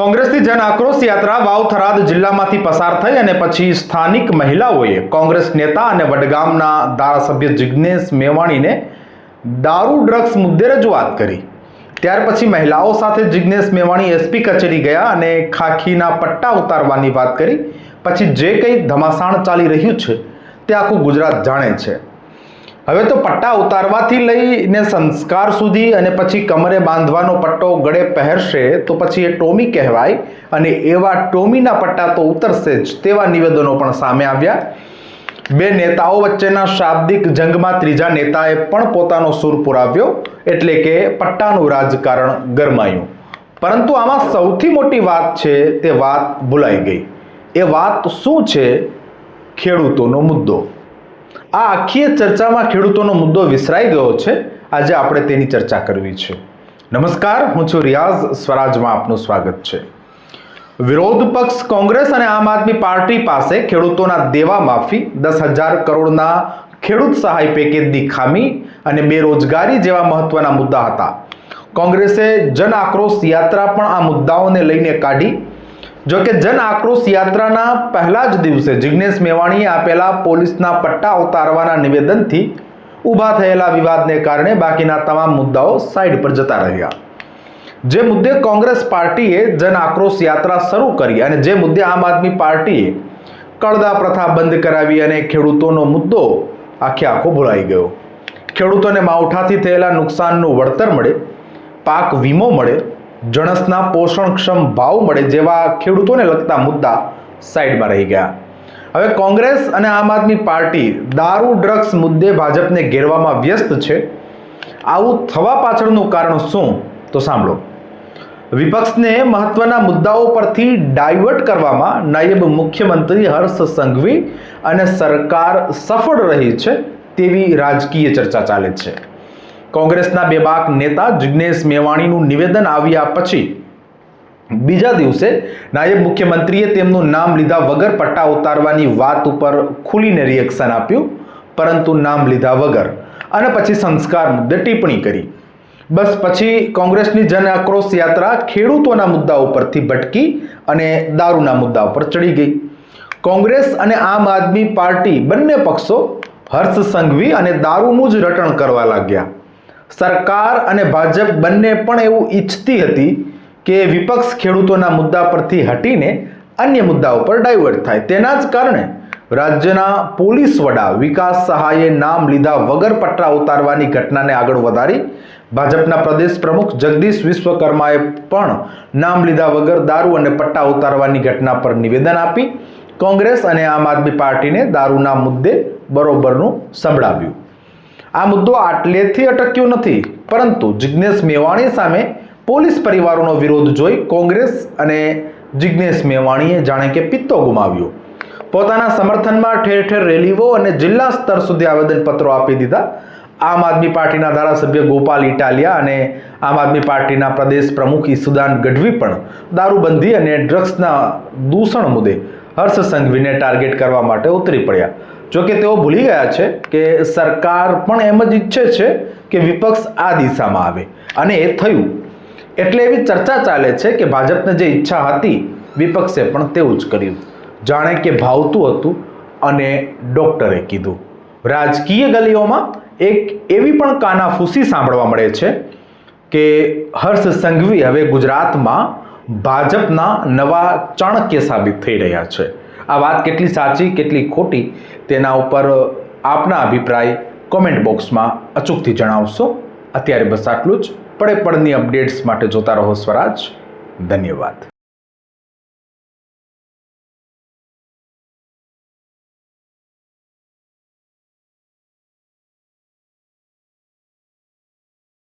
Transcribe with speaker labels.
Speaker 1: કોંગ્રેસની જન આક્રોશ યાત્રા વાવ થરાદ જિલ્લામાંથી પસાર થઈ અને પછી સ્થાનિક મહિલાઓએ કોંગ્રેસ નેતા અને વડગામના ધારાસભ્ય જિજ્ઞેશ મેવાણીને દારૂ, ડ્રગ્સ મુદ્દે રજૂઆત કરી. ત્યાર પછી મહિલાઓ સાથે જિજ્ઞેશ મેવાણી એસપી કચેરી ગયા અને ખાખીના પટ્ટા ઉતારવાની વાત કરી. પછી જે કંઈ ધમાસાણ ચાલી રહ્યું છે તે આખું ગુજરાત જાણે છે. હવે તો પટ્ટા ઉતારવાથી લઈને સંસ્કાર સુધી અને પછી કમરે બાંધવાનો પટ્ટો ગળે પહેરશે તો પછી એ ટોમી કહેવાય અને એવા ટોમીના પટ્ટા તો ઉતરશે જ તેવા નિવેદનો પણ સામે આવ્યા. બે નેતાઓ વચ્ચેના શાબ્દિક જંગમાં ત્રીજા નેતાએ પણ પોતાનો સૂર પુરાવ્યો એટલે કે પટ્ટાનું રાજકારણ ગરમાયું. પરંતુ આમાં સૌથી મોટી વાત છે તે વાત ભૂલાઈ ગઈ. એ વાત શું છે? ખેડૂતોનો મુદ્દો. આ આખી ચર્ચામાં ખેડૂતોનો મુદ્દો વિસરાઈ ગયો છે. આજે આપણે તેની ચર્ચા કરવી છે. નમસ્કાર, હું છું રિયાઝ, સ્વરાજમાં આપનું સ્વાગત છે. વિરોધ પક્ષ કોંગ્રેસ અને આમ આદમી પાર્ટી પાસે ખેડૂતોના દેવા માફી, દસ હજાર કરોડના ખેડૂત સહાય પેકેજની ખામી અને બેરોજગારી જેવા મહત્વના મુદ્દા હતા. કોંગ્રેસે જન આક્રોશ યાત્રા પણ આ મુદ્દાઓને લઈને કાઢી જો કે જન આક્રોશ યાત્રાના પહેલા જ દિવસે જિગ્નેશ મેવાણીએ આપેલા પોલીસના પટ્ટા ઉતારવાના નિવેદનથી ઊભા થયેલા વિવાદને કારણે બાકીના તમામ મુદ્દાઓ સાઈડ પર જતા રહ્યા. જે મુદ્દે કોંગ્રેસ પાર્ટીએ જન આક્રોશ યાત્રા શરૂ કરી અને જે મુદ્દે આમ આદમી પાર્ટીએ કળદા પ્રથા બંધ કરાવી અને ખેડૂતોનો મુદ્દો આખે આખો ભૂલાઈ ગયો. ખેડૂતોને માવઠાથી થયેલા નુકસાનનું વળતર મળે, પાક વીમો મળે જણસના પોષણક્ષમ ભાવ મળે જેવા ખેડૂતોને લગતા મુદ્દા સાઈડમાં રહી ગયા. હવે કોંગ્રેસ અને આમ આદમી પાર્ટી દારૂ, ડ્રગ્સ મુદ્દે ભાજપને ઘેરવામાં વ્યસ્ત છે. આવું થવા પાછળનું કારણ શું તો સાંભળો. વિપક્ષને મહત્વના મુદ્દાઓ પરથી ડાયવર્ટ કરવામાં નાયબ મુખ્યમંત્રી હર્ષ સંઘવી અને સરકાર સફળ રહી છે તેવી રાજકીય ચર્ચા ચાલે છે. કોંગ્રેસના બેબાક નેતા જિગ્નેશ મેવાણીનું નિવેદન આવ્યા પછી બીજા દિવસે નાયબ મુખ્યમંત્રીએ તેમનું નામ લીધા વગર પટ્ટા ઉતારવાની વાત ઉપર ખુલીને રિએક્શન આપ્યું, પરંતુ નામ લીધા વગર. અને પછી સંસ્કાર મુદ્દે ટિપ્પણી કરી. બસ પછી કોંગ્રેસની જન આક્રોશ યાત્રા ખેડૂતોના મુદ્દા ઉપરથી ભટકી અને દારૂના મુદ્દા ઉપર ચડી ગઈ. કોંગ્રેસ અને આમ આદમી પાર્ટી બંને પક્ષો હર્ષ સંઘવી અને દારૂનું જ રટણ કરવા લાગ્યા. સરકાર અને ભાજપ બંને પણ એવું ઈચ્છતી હતી કે વિપક્ષ ખેડૂતોના મુદ્દા પરથી હટીને અન્ય મુદ્દા ઉપર ડાયવર્ટ થાય. તેના જ કારણે રાજ્યના પોલીસ વડા વિકાસ સહાયે નામ લીધા વગર પટ્ટા ઉતારવાની ઘટનાને આગળ વધારી ભાજપના પ્રદેશ પ્રમુખ જગદીશ વિશ્વકર્માએ પણ નામ લીધા વગર દારૂ અને પટ્ટા ઉતારવાની ઘટના પર નિવેદન આપી કોંગ્રેસ અને આમ આદમી પાર્ટીને દારૂના મુદ્દે બરોબરનું સંભળાવ્યું. આ મુદ્દો આટલેથી અટક્યો નથી. પરંતુ જિજ્ઞેશ મેવાણી સામે પોલીસ પરિવારોનો વિરોધ જોઈ કોંગ્રેસ અને જિજ્ઞેશ મેવાણીએ જાણે કે પિત્તો ગુમાવ્યો. પોતાના સમર્થનમાં ઠેર ઠેર રેલીઓ અને જિલ્લા સ્તર સુધી આવેદનપત્રો આપી દીધા. આમ આદમી પાર્ટીના ધારાસભ્ય ગોપાલ ઇટાલિયા અને આમ આદમી પાર્ટીના પ્રદેશ પ્રમુખ ઈસુદાન ગઢવી પણ દારૂબંધી અને ડ્રગ્સના દૂષણ મુદ્દે હર્ષ સંઘવીને ટાર્ગેટ કરવા માટે ઉતરી પડ્યા. જો કે તેઓ ભૂલી ગયા છે કે સરકાર પણ એમ જ ઈચ્છે છે કે વિપક્ષ આ દિશામાં આવે. અને એ થયું. એટલે એવી ચર્ચા ચાલે છે કે ભાજપને જે ઈચ્છા હતી, વિપક્ષે પણ તેવું જ કર્યું. જાણે કે ભાવતું હતું અને ડોક્ટરે કીધું. રાજકીય ગલીઓમાં એક એવી પણ કાનાફૂસી સાંભળવા મળે છે કે હર્ષ સંઘવી હવે ગુજરાતમાં ભાજપના નવા ચાણક્ય સાબિત થઈ રહ્યા છે. આ વાત કેટલી સાચી, કેટલી ખોટી, તેના ઉપર આપના અભિપ્રાય કોમેન્ટ બોક્સમાં અચૂકથી જણાવશો. અત્યારે બસ આટલું જ. પડે પડની અપડેટ્સ માટે જોતા રહો સ્વરાજ. ધન્યવાદ.